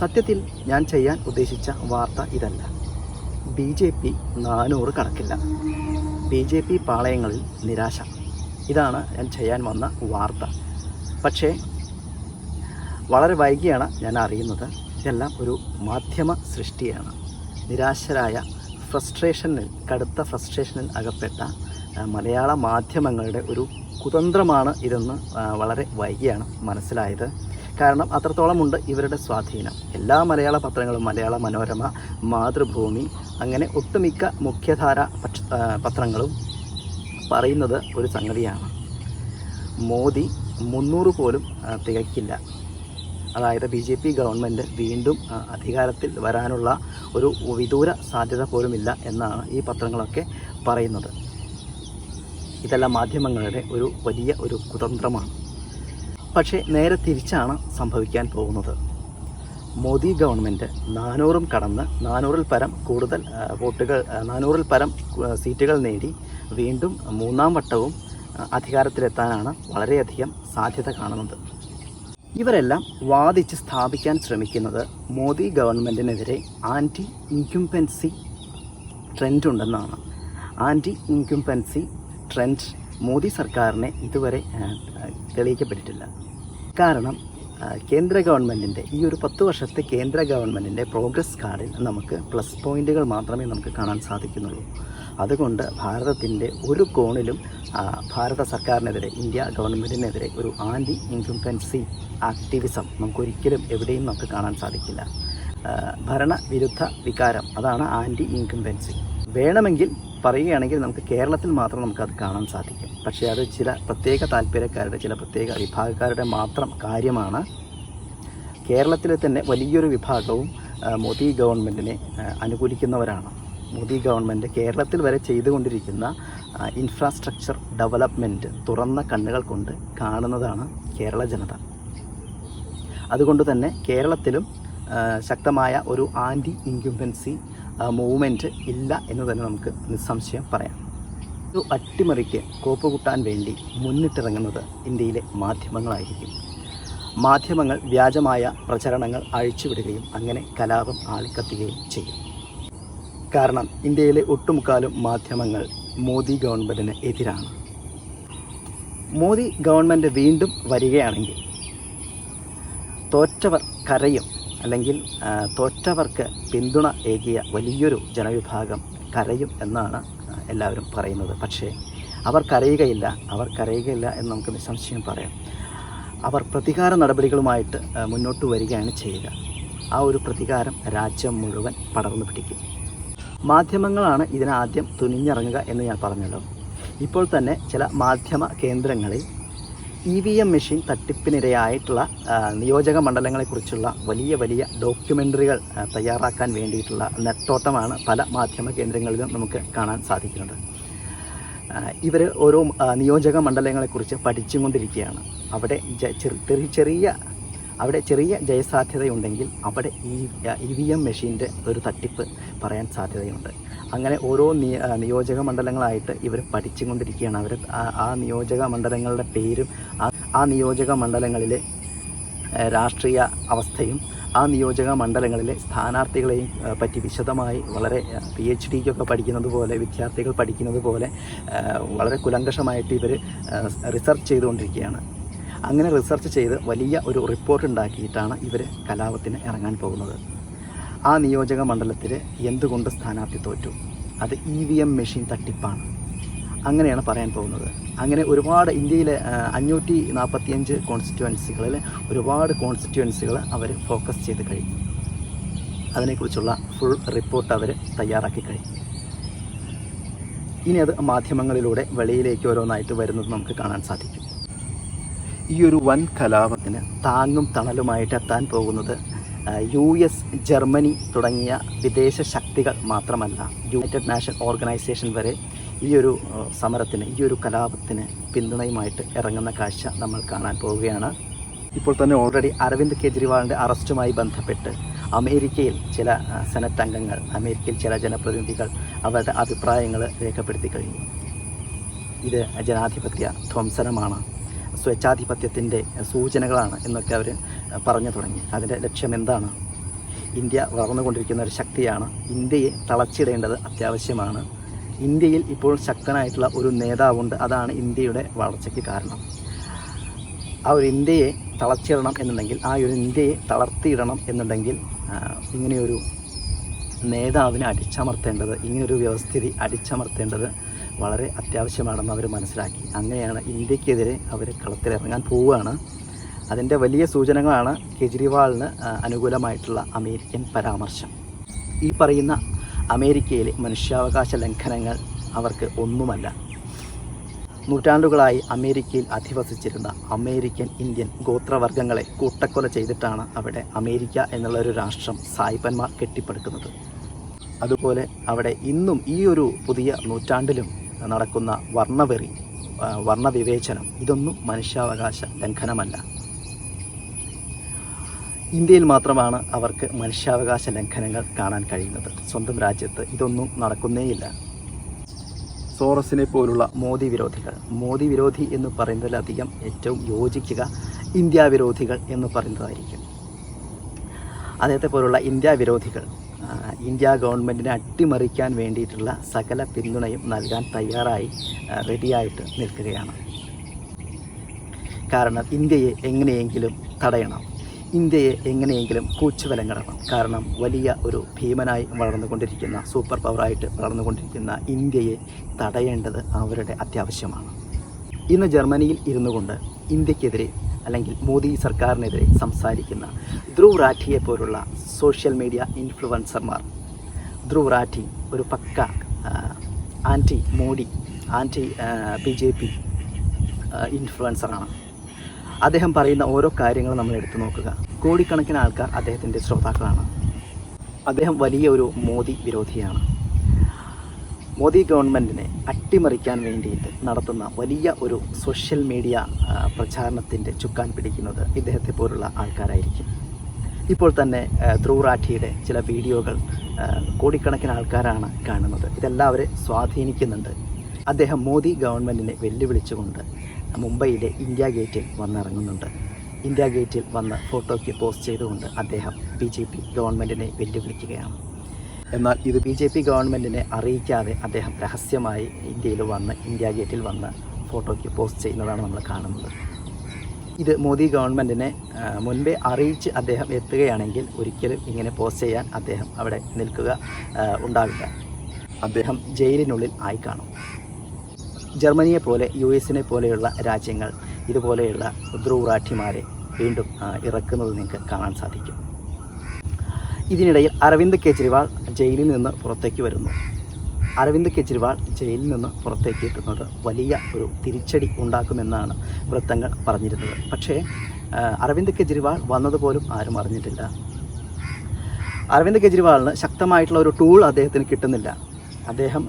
സത്യത്തിൽ ഞാൻ ചെയ്യാൻ ഉദ്ദേശിച്ച വാർത്ത ഇതല്ല. ബി ജെ പി നാനൂറ് കണക്കില്ല. ബി ജെ പി പാളയങ്ങളിൽ നിരാശ. ഇതാണ് ഞാൻ ചെയ്യാൻ വന്ന വാർത്ത. പക്ഷേ വളരെ വൈകിയാണ് ഞാൻ അറിയുന്നത്. ഇതെല്ലാം ഒരു മാധ്യമ സൃഷ്ടിയാണ്. നിരാശരായ ഫ്രസ്ട്രേഷനിൽ കടുത്ത ഫ്രസ്ട്രേഷനിൽ അകപ്പെട്ട മലയാള മാധ്യമങ്ങളുടെ ഒരു കുതന്ത്രമാണ് ഇതെന്ന് വളരെ വൈകിയാണ് മനസ്സിലായത്. കാരണം അത്രത്തോളമുണ്ട് ഇവരുടെ സ്വാധീനം. എല്ലാ മലയാള പത്രങ്ങളും മലയാള മനോരമ മാതൃഭൂമി അങ്ങനെ ഒട്ടുമിക്ക മുഖ്യധാര പത്രങ്ങളും പറയുന്നത് ഒരു സംഗതിയാണ്. മോദി മുന്നൂറ് പോലും തികയ്ക്കില്ല. അതായത് ബി ജെ പി ഗവൺമെന്റ് വീണ്ടും അധികാരത്തിൽ വരാനുള്ള ഒരു വിദൂര സാധ്യത പോലുമില്ല എന്നാണ് ഈ പത്രങ്ങളൊക്കെ പറയുന്നത്. ഇതെല്ലാം മാധ്യമങ്ങളുടെ ഒരു വലിയ ഒരു കുതന്ത്രമാണ്. പക്ഷേ നേരെ തിരിച്ചാണ് സംഭവിക്കാൻ പോകുന്നത്. മോദി ഗവൺമെന്റ് നാനൂറും കടന്ന് നാനൂറിൽ പരം കൂടുതൽ വോട്ടുകൾ നാനൂറിൽ പരം സീറ്റുകൾ നേടി വീണ്ടും മൂന്നാം വട്ടവും അധികാരത്തിലെത്താനാണ് വളരെയധികം സാധ്യത കാണുന്നത്. ഇവരെല്ലാം വാദിച്ച് സ്ഥാപിക്കാൻ ശ്രമിക്കുന്നത് മോദി ഗവൺമെന്റിനെതിരെ ആന്റി ഇൻക്യുംപെൻസി ട്രെൻഡ് ഉണ്ടെന്നാണ്. ആന്റി ഇൻക്യുംപെൻസി ട്രെൻഡ് മോദി സർക്കാരിനെ ഇതുവരെ തെളിയിക്കപ്പെട്ടിട്ടില്ല. കാരണം കേന്ദ്ര ഗവൺമെന്റിന്റെ ഈ ഒരു പത്ത് വർഷത്തെ കേന്ദ്ര ഗവൺമെന്റിന്റെ പ്രോഗ്രസ് കാർഡിൽ നമുക്ക് പ്ലസ് പോയിന്റുകൾ മാത്രമേ നമുക്ക് കാണാൻ സാധിക്കുന്നുള്ളൂ. അതുകൊണ്ട് ഭാരതത്തിന്റെ ഒരു കോണിലും ഭാരത സർക്കാരിനെതിരെ ഇന്ത്യ ഗവൺമെന്റിനെതിരെ ഒരു ആന്റി ഇൻകംപൻസി ആക്ടിവിസം നമുക്കൊരിക്കലും എവിടെയും നമുക്ക് കാണാൻ സാധിക്കില്ല. ഭരണവിരുദ്ധ വികാരം അതാണ് ആന്റി ഇൻകംപൻസി. വേണമെങ്കിൽ പറയുകയാണെങ്കിൽ നമുക്ക് കേരളത്തിൽ മാത്രം നമുക്കത് കാണാൻ സാധിക്കും. പക്ഷേ അത് ചില പ്രത്യേക താല്പര്യക്കാരുടെ ചില പ്രത്യേക വിഭാഗക്കാരുടെ മാത്രം കാര്യമാണ്. കേരളത്തിലെ തന്നെ വലിയൊരു വിഭാഗവും മോദി ഗവൺമെന്റിനെ അനുകൂലിക്കുന്നവരാണ്. മോദി ഗവൺമെന്റ് കേരളത്തിൽ വരെ ചെയ്തുകൊണ്ടിരിക്കുന്ന ഇൻഫ്രാസ്ട്രക്ചർ ഡെവലപ്മെന്റ് തുറന്ന കണ്ണുകൾ കൊണ്ട് കാണുന്നതാണ് കേരള ജനത. അതുകൊണ്ട് തന്നെ കേരളത്തിലും ശക്തമായ ഒരു ആന്റി ഇൻക്യുംബൻസി മൂവ്മെന്റ് ഇല്ല എന്ന് തന്നെ നമുക്ക് നിസ്സംശയം പറയാം. ഒരു അട്ടിമറിക്ക് കോപ്പ് കൂട്ടാൻ വേണ്ടി മുന്നിട്ടിറങ്ങുന്നത് ഇന്ത്യയിലെ മാധ്യമങ്ങളായിരിക്കും. മാധ്യമങ്ങൾ വ്യാജമായ പ്രചരണങ്ങൾ അഴിച്ചുവിടുകയും അങ്ങനെ കലാപം ആളിക്കത്തുകയും ചെയ്യും. കാരണം ഇന്ത്യയിലെ ഒട്ടുമുക്കാലും മാധ്യമങ്ങൾ മോദി ഗവൺമെന്റിന് എതിരാണ്. മോദി ഗവൺമെന്റ് വീണ്ടും വരികയാണെങ്കിൽ തോറ്റവർ കരയും അല്ലെങ്കിൽ തോറ്റവർക്ക് പിന്തുണ ഏകിയ വലിയൊരു ജനവിഭാഗം കരയും എന്നാണ് എല്ലാവരും പറയുന്നത്. പക്ഷേ അവർ കരയുകയില്ല. അവർ കരയുകയില്ല എന്ന് നമുക്ക് നിസ്സംശയം പറയാം. അവർ പ്രതികാര നടപടികളുമായിട്ട് മുന്നോട്ട് വരികയാണ് ചെയ്യുക. ആ ഒരു പ്രതികാരം രാജ്യം മുഴുവൻ പടർന്നു പിടിക്കും. മാധ്യമങ്ങളാണ് ഇതിനാദ്യം തുനിഞ്ഞിറങ്ങുക എന്ന് ഞാൻ പറഞ്ഞല്ലോ. ഇപ്പോൾ തന്നെ ചില മാധ്യമ കേന്ദ്രങ്ങളിൽ ഇ വി എം മെഷീൻ തട്ടിപ്പിനിരയായിട്ടുള്ള നിയോജക മണ്ഡലങ്ങളെക്കുറിച്ചുള്ള വലിയ വലിയ ഡോക്യുമെന്ററികൾ തയ്യാറാക്കാൻ വേണ്ടിയിട്ടുള്ള നെട്ടോട്ടമാണ് പല മാധ്യമ കേന്ദ്രങ്ങളിലും നമുക്ക് കാണാൻ സാധിക്കുന്നത്. ഇവർ ഓരോ നിയോജക മണ്ഡലങ്ങളെക്കുറിച്ച് പഠിച്ചുകൊണ്ടിരിക്കുകയാണ്. അവിടെ ചെറിയ ചെറിയ അവിടെ ചെറിയ ജയസാധ്യതയുണ്ടെങ്കിൽ അവിടെ ഈ ഇ വി എം മെഷീന്റെ ഒരു തട്ടിപ്പ് പറയാൻ സാധ്യതയുണ്ട്. അങ്ങനെ ഓരോ നിയ നിയോജക മണ്ഡലങ്ങളായിട്ട് ഇവർ പഠിച്ചുകൊണ്ടിരിക്കുകയാണ്. അവർ ആ- നിയോജക മണ്ഡലങ്ങളുടെ പേരും ആ നിയോജക മണ്ഡലങ്ങളിലെ രാഷ്ട്രീയ അവസ്ഥയും ആ നിയോജക മണ്ഡലങ്ങളിലെ സ്ഥാനാർത്ഥികളെയും പറ്റി വിശദമായി വളരെ പി എച്ച് ഡിക്കൊക്കെ പഠിക്കുന്നത് പോലെ വിദ്യാർത്ഥികൾ പഠിക്കുന്നത് പോലെ വളരെ കുലങ്കഷമായിട്ട് ഇവർ റിസർച്ച് ചെയ്തുകൊണ്ടിരിക്കുകയാണ്. അങ്ങനെ റിസർച്ച് ചെയ്ത് വലിയ ഒരു റിപ്പോർട്ട് ഉണ്ടാക്കിയിട്ടാണ് ഇവർ കലാപത്തിന് ഇറങ്ങാൻ പോകുന്നത്. ആ നിയോജക മണ്ഡലത്തിൽ എന്തുകൊണ്ട് സ്ഥാനാർത്ഥി തോറ്റു? അത് ഇ വി എം മെഷീൻ തട്ടിപ്പാണ്. അങ്ങനെയാണ് പറയാൻ പോകുന്നത്. അങ്ങനെ ഒരുപാട് ഇന്ത്യയിലെ അഞ്ഞൂറ്റി നാൽപ്പത്തിയഞ്ച് കോൺസ്റ്റിറ്റ്യുവൻസികളിൽ ഒരുപാട് കോൺസ്റ്റിറ്റ്യുവൻസികൾ അവർ ഫോക്കസ് ചെയ്ത് കഴിഞ്ഞു. അതിനെക്കുറിച്ചുള്ള ഫുൾ റിപ്പോർട്ട് അവർ തയ്യാറാക്കി കഴിഞ്ഞു. ഇനി അത് മാധ്യമങ്ങളിലൂടെ വെളിയിലേക്ക് ഓരോന്നായിട്ട് വരുന്നത് നമുക്ക് കാണാൻ സാധിക്കും. ഈ ഒരു വൻ കലാപത്തിന് താങ്ങും തണലുമായിട്ട് എത്താൻ പോകുന്നത് യു എസ് ജർമ്മനി തുടങ്ങിയ വിദേശ ശക്തികൾ മാത്രമല്ല. യുണൈറ്റഡ് നാഷൻ ഓർഗനൈസേഷൻ വരെ ഈ ഒരു സമരത്തിന് ഈ ഒരു കലാപത്തിന് പിന്തുണയുമായിട്ട് ഇറങ്ങുന്ന കാഴ്ച നമ്മൾ കാണാൻ പോവുകയാണ്. ഇപ്പോൾ തന്നെ ഓൾറെഡി അരവിന്ദ് കെജ്രിവാളിന്റെ അറസ്റ്റുമായി ബന്ധപ്പെട്ട് അമേരിക്കയിൽ ചില സെനറ്റ് അംഗങ്ങൾ അമേരിക്കയിൽ ചില ജനപ്രതിനിധികൾ അവരുടെ അഭിപ്രായങ്ങൾ രേഖപ്പെടുത്തി കഴിഞ്ഞു. ഇത് ജനാധിപത്യ ധ്വംസനമാണ്. സ്വേച്ഛാധിപത്യത്തിന്റെ സൂചനകളാണ് എന്നൊക്കെ അവർ പറഞ്ഞു തുടങ്ങി. അതിന്റെ ലക്ഷ്യം എന്താണ്? ഇന്ത്യ വളർന്നുകൊണ്ടിരിക്കുന്ന ഒരു ശക്തിയാണ്. ഇന്ത്യയെ തളച്ചിടേണ്ടത് അത്യാവശ്യമാണ്. ഇന്ത്യയിൽ ഇപ്പോൾ ശക്തനായിട്ടുള്ള ഒരു നേതാവുണ്ട്. അതാണ് ഇന്ത്യയുടെ വളർച്ചയ്ക്ക് കാരണം. ആ ഒരു ഇന്ത്യയെ തളച്ചിടണം എന്നുണ്ടെങ്കിൽ ആ ഒരു ഇന്ത്യയെ തളർത്തിയിടണം എന്നുണ്ടെങ്കിൽ ഇങ്ങനെയൊരു നേതാവിനെ അടിച്ചമർത്തേണ്ടത് ഇങ്ങനൊരു വ്യവസ്ഥിതി അടിച്ചമർത്തേണ്ടത് വളരെ അത്യാവശ്യമാണെന്ന് അവർ മനസ്സിലാക്കി. അങ്ങനെയാണ് ഇന്ത്യക്കെതിരെ അവർ കളത്തിലിറങ്ങാൻ പോവുകയാണ്. അതിന്റെ വലിയ സൂചനകളാണ് കെജ്രിവാളിന് അനുകൂലമായിട്ടുള്ള അമേരിക്കൻ പരാമർശം. ഈ പറയുന്ന അമേരിക്കയിലെ മനുഷ്യാവകാശ ലംഘനങ്ങൾ അവർക്ക് ഒന്നുമല്ല. നൂറ്റാണ്ടുകളായി അമേരിക്കയിൽ അധിവസിച്ചിരുന്ന അമേരിക്കൻ ഇന്ത്യൻ ഗോത്രവർഗങ്ങളെ കൂട്ടക്കൊല ചെയ്തിട്ടാണ് അവിടെ അമേരിക്ക എന്നുള്ള ഒരു രാഷ്ട്രം സായിപ്പന്മാർ കെട്ടിപ്പടുക്കുന്നത്. അതുപോലെ അവിടെ ഇന്നും ഈ ഒരു പുതിയ നൂറ്റാണ്ടിലും നടക്കുന്ന വർണവെറി വർണവിവേചനം ഇതൊന്നും മനുഷ്യാവകാശ ലംഘനമല്ല. ഇന്ത്യയിൽ മാത്രമാണ് അവർക്ക് മനുഷ്യാവകാശ ലംഘനങ്ങൾ കാണാൻ കഴിയുന്നത്. സ്വന്തം രാജ്യത്ത് ഇതൊന്നും നടക്കുന്നേയില്ല. സോറസിനെ പോലുള്ള മോദി വിരോധികൾ മോദി വിരോധി എന്ന് പറയുന്നതിലധികം ഏറ്റവും യോജിക്കുക ഇന്ത്യ വിരോധികൾ എന്ന് പറയുന്നതായിരിക്കും. അദ്ദേഹത്തെ പോലുള്ള ഇന്ത്യ വിരോധികൾ ഇന്ത്യ ഗവൺമെന്റിനെ അട്ടിമറിക്കാൻ വേണ്ടിയിട്ടുള്ള സകല പിന്തുണയും നൽകാൻ തയ്യാറായി റെഡിയായിട്ട് നിൽക്കുകയാണ്. കാരണം ഇന്ത്യയെ എങ്ങനെയെങ്കിലും തടയണം. ഇന്ത്യയെ എങ്ങനെയെങ്കിലും കൂച്ചുവിലങ്ങിടണം. കാരണം വലിയ ഒരു ഭീമനായി വളർന്നുകൊണ്ടിരിക്കുന്ന സൂപ്പർ പവറായിട്ട് വളർന്നുകൊണ്ടിരിക്കുന്ന ഇന്ത്യയെ തടയേണ്ടത് അവരുടെ അത്യാവശ്യമാണ്. ഇന്ന് ജർമ്മനിയിൽ ഇരുന്നു കൊണ്ട് ഇന്ത്യക്കെതിരെ അല്ലെങ്കിൽ മോദി സർക്കാരിനെതിരെ സംസാരിക്കുന്ന ധ്രുവ് റാഠിയെ പോലുള്ള സോഷ്യൽ മീഡിയ ഇൻഫ്ലുവൻസർമാർ. ധ്രുവ് റാഠി ഒരു pakka anti Modi anti B J P ഇൻഫ്ലുവൻസറാണ്. അദ്ദേഹം പറയുന്ന ഓരോ കാര്യങ്ങളും നമ്മൾ എടുത്തു നോക്കുക. കോടിക്കണക്കിന് ആൾക്കാർ അദ്ദേഹത്തിന്റെ ശ്രോതാക്കളാണ്. അദ്ദേഹം വലിയ ഒരു മോദി വിരോധിയാണ്. മോദി ഗവൺമെന്റിനെ അട്ടിമറിക്കാൻ വേണ്ടിയിട്ട് നടത്തുന്ന വലിയ ഒരു സോഷ്യൽ മീഡിയ പ്രചാരണത്തിന്റെ ചുക്കാൻ പിടിക്കുന്നത് ഇദ്ദേഹത്തെ പോലുള്ള ആൾക്കാരായിരിക്കും. ഇപ്പോൾ തന്നെ ധ്രുവ് റാഠിയുടെ ചില വീഡിയോകൾ കോടിക്കണക്കിന് ആൾക്കാരാണ് കാണുന്നത്. ഇതെല്ലാവരെ സ്വാധീനിക്കുന്നുണ്ട്. അദ്ദേഹം മോദി ഗവൺമെന്റിനെ വെല്ലുവിളിച്ചുകൊണ്ട് മുംബൈയിലെ ഇന്ത്യ ഗേറ്റിൽ വന്നിറങ്ങുന്നുണ്ട്. ഇന്ത്യ ഗേറ്റിൽ വന്ന് ഫോട്ടോയ്ക്ക് പോസ്റ്റ് ചെയ്തുകൊണ്ട് അദ്ദേഹം ബി ജെ പി ഗവൺമെന്റിനെ വെല്ലുവിളിക്കുകയാണ്. എന്നാൽ ഇത് ബി ജെ പി ഗവൺമെന്റിനെ അറിയിക്കാതെ അദ്ദേഹം രഹസ്യമായി ഇന്ത്യയിൽ വന്ന് ഇന്ത്യ ഗേറ്റിൽ വന്ന് ഫോട്ടോയ്ക്ക് പോസ്റ്റ് ചെയ്യുന്നതാണ് നമ്മൾ കാണുന്നത്. ഇത് മോദി ഗവൺമെന്റിനെ മുൻപേ അറിയിച്ച് അദ്ദേഹം എത്തുകയാണെങ്കിൽ ഒരിക്കലും ഇങ്ങനെ പോസ്റ്റ് ചെയ്യാൻ അദ്ദേഹം അവിടെ നിൽക്കുക ഉണ്ടാവില്ല. അദ്ദേഹം ജയിലിനുള്ളിൽ ആയി കാണും. ജർമ്മനിയെ പോലെ യു എസിനെ പോലെയുള്ള രാജ്യങ്ങൾ ഇതുപോലെയുള്ള ധ്രുവറാഠിമാരെ വീണ്ടും ഇറക്കുന്നത് നിങ്ങൾക്ക് കാണാൻ സാധിക്കും. ഇതിനിടയിൽ അരവിന്ദ് കെജ്രിവാൾ ജയിലിൽ നിന്ന് പുറത്തേക്ക് വരുന്നു. അരവിന്ദ് കെജ്രിവാൾ ജയിലിൽ നിന്ന് പുറത്തേക്ക് എത്തുന്നത് വലിയ ഒരു തിരിച്ചടി ഉണ്ടാക്കുമെന്നാണ് വൃത്തങ്ങൾ പറഞ്ഞിരുന്നത്. പക്ഷേ അരവിന്ദ് കെജ്രിവാൾ വന്നതുപോലും ആരും അറിഞ്ഞിട്ടില്ല. അരവിന്ദ് കെജ്രിവാളിന് ശക്തമായിട്ടുള്ള ഒരു ടൂൾ അദ്ദേഹത്തിന് കിട്ടുന്നില്ല. അദ്ദേഹം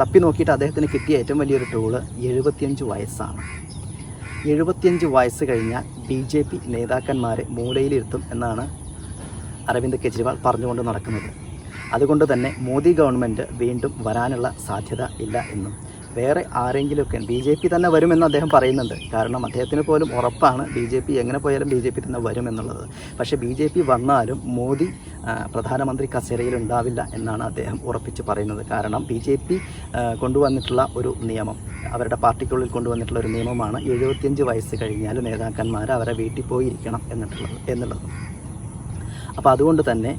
തപ്പി നോക്കിയിട്ട് അദ്ദേഹത്തിന് കിട്ടിയ ഏറ്റവും വലിയൊരു ടൂൾ എഴുപത്തിയഞ്ച് വയസ്സാണ്. എഴുപത്തിയഞ്ച് വയസ്സ് കഴിഞ്ഞാൽ ബി ജെ പി നേതാക്കന്മാരെ മൂലയിലിരുത്തും എന്നാണ് അരവിന്ദ് കെജ്രിവാൾ പറഞ്ഞുകൊണ്ട് നടക്കുന്നത്. അതുകൊണ്ട് തന്നെ മോദി ഗവൺമെന്റ് വീണ്ടും വരാനുള്ള സാധ്യത ഇല്ല എന്നും. വേറെ ആരെങ്കിലുമൊക്കെ ബി ജെ പി തന്നെ വരുമെന്ന് അദ്ദേഹം പറയുന്നുണ്ട്. കാരണം അദ്ദേഹത്തിന് പോലും ഉറപ്പാണ് ബി ജെ പി എങ്ങനെ പോയാലും ബി ജെ പി തന്നെ വരുമെന്നുള്ളത്. പക്ഷേ ബി ജെ പി വന്നാലും മോദി പ്രധാനമന്ത്രി കസേരയിൽ ഉണ്ടാവില്ല എന്നാണ് അദ്ദേഹം ഉറപ്പിച്ച് പറയുന്നത്. കാരണം ബി ജെ പി കൊണ്ടുവന്നിട്ടുള്ള ഒരു നിയമം അവരുടെ പാർട്ടിക്കുള്ളിൽ കൊണ്ടുവന്നിട്ടുള്ള ഒരു നിയമമാണ് എഴുപത്തിയഞ്ച് വയസ്സ് കഴിഞ്ഞാൽ നേതാക്കന്മാർ അവരെ വീട്ടിൽ പോയിരിക്കണം എന്നിട്ടുള്ളത് എന്നുള്ളത്. അപ്പോൾ അതുകൊണ്ട് തന്നെ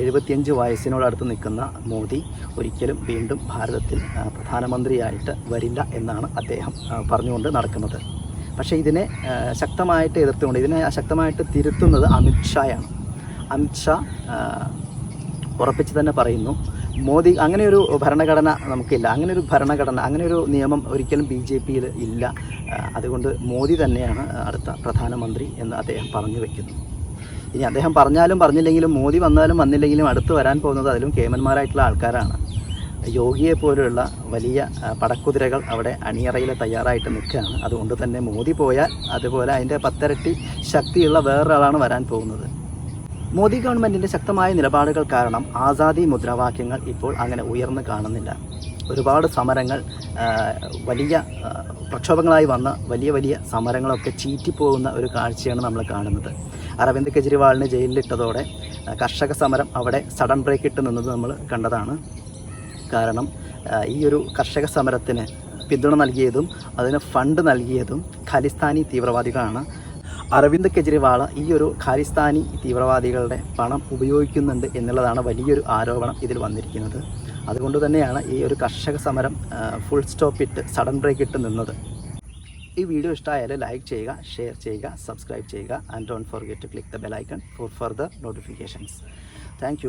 എഴുപത്തിയഞ്ച് വയസ്സിനോടടുത്ത് നിൽക്കുന്ന മോദി ഒരിക്കലും വീണ്ടും ഭാരതത്തിൽ പ്രധാനമന്ത്രിയായിട്ട് വരില്ല എന്നാണ് അദ്ദേഹം പറഞ്ഞുകൊണ്ട് നടക്കുന്നത്. പക്ഷേ ഇതിനെ ശക്തമായിട്ട് എതിർത്തുകൊണ്ട് ഇതിനെ ശക്തമായിട്ട് തിരുത്തുന്നത് അമിത്ഷായാണ് അമിത്ഷാ ഉറപ്പിച്ച് തന്നെ പറയുന്നു മോദി അങ്ങനെയൊരു ഭരണഘടന നമുക്കില്ല അങ്ങനെ ഒരു ഭരണഘടന അങ്ങനെ ഒരു നിയമം ഒരിക്കലും ബി ജെ പിയിൽ ഇല്ല. അതുകൊണ്ട് മോദി തന്നെയാണ് അടുത്ത പ്രധാനമന്ത്രി എന്ന് അദ്ദേഹം പറഞ്ഞു വയ്ക്കുന്നു ഇനി അദ്ദേഹം പറഞ്ഞാലും പറഞ്ഞില്ലെങ്കിലും മോദി വന്നാലും വന്നില്ലെങ്കിലും അടുത്ത് വരാൻ പോകുന്നത് അതിലും കേമന്മാരായിട്ടുള്ള ആൾക്കാരാണ്. യോഗിയെ പോലെയുള്ള വലിയ പടക്കുതിരകൾ അവിടെ അണിയറയിൽ തയ്യാറായിട്ട് നിൽക്കുകയാണ്. അതുകൊണ്ട് തന്നെ മോദി പോയാൽ അതുപോലെ അതിന്റെ പത്തരട്ടി ശക്തിയുള്ള വേറൊരാളാണ് വരാൻ പോകുന്നത്. മോദി ഗവൺമെന്റിന്റെ ശക്തമായ നിലപാടുകൾ കാരണം ആസാദി മുദ്രാവാക്യങ്ങൾ ഇപ്പോൾ അങ്ങനെ ഉയർന്നു കാണുന്നില്ല. ഒരുപാട് സമരങ്ങൾ വലിയ പ്രക്ഷോഭങ്ങളായി വന്ന വലിയ വലിയ സമരങ്ങളൊക്കെ ചീറ്റിപ്പോകുന്ന ഒരു കാഴ്ചയാണ് നമ്മൾ കാണുന്നത്. അരവിന്ദ് കെജ്രിവാളിന് ജയിലിലിട്ടതോടെ കർഷക സമരം അവിടെ സഡൻ ബ്രേക്ക് ഇട്ട് നിന്നത് നമ്മൾ കണ്ടതാണ്. കാരണം ഈ ഒരു കർഷക സമരത്തിന് പിന്തുണ നൽകിയതും അതിന് ഫണ്ട് നൽകിയതും ഖാലിസ്ഥാനി തീവ്രവാദികളാണ്. അരവിന്ദ് കെജ്രിവാൾ ഈ ഒരു ഖാലിസ്ഥാനി തീവ്രവാദികളുടെ പണം ഉപയോഗിക്കുന്നുണ്ട് എന്നുള്ളതാണ് വലിയൊരു ആരോപണം ഇതിൽ വന്നിരിക്കുന്നത്. അതുകൊണ്ട് തന്നെയാണ് ഈ ഒരു കർഷക സമരം ഫുൾ സ്റ്റോപ്പ് ഇട്ട് സഡൻ ബ്രേക്ക് ഇട്ട് നിന്നത്. ഈ വീഡിയോ ഇഷ്ടമായാൽ ലൈക്ക് ചെയ്യുക ഷെയർ ചെയ്യുക സബ്സ്ക്രൈബ് ചെയ്യുക and don't forget to click the bell icon for further notifications thank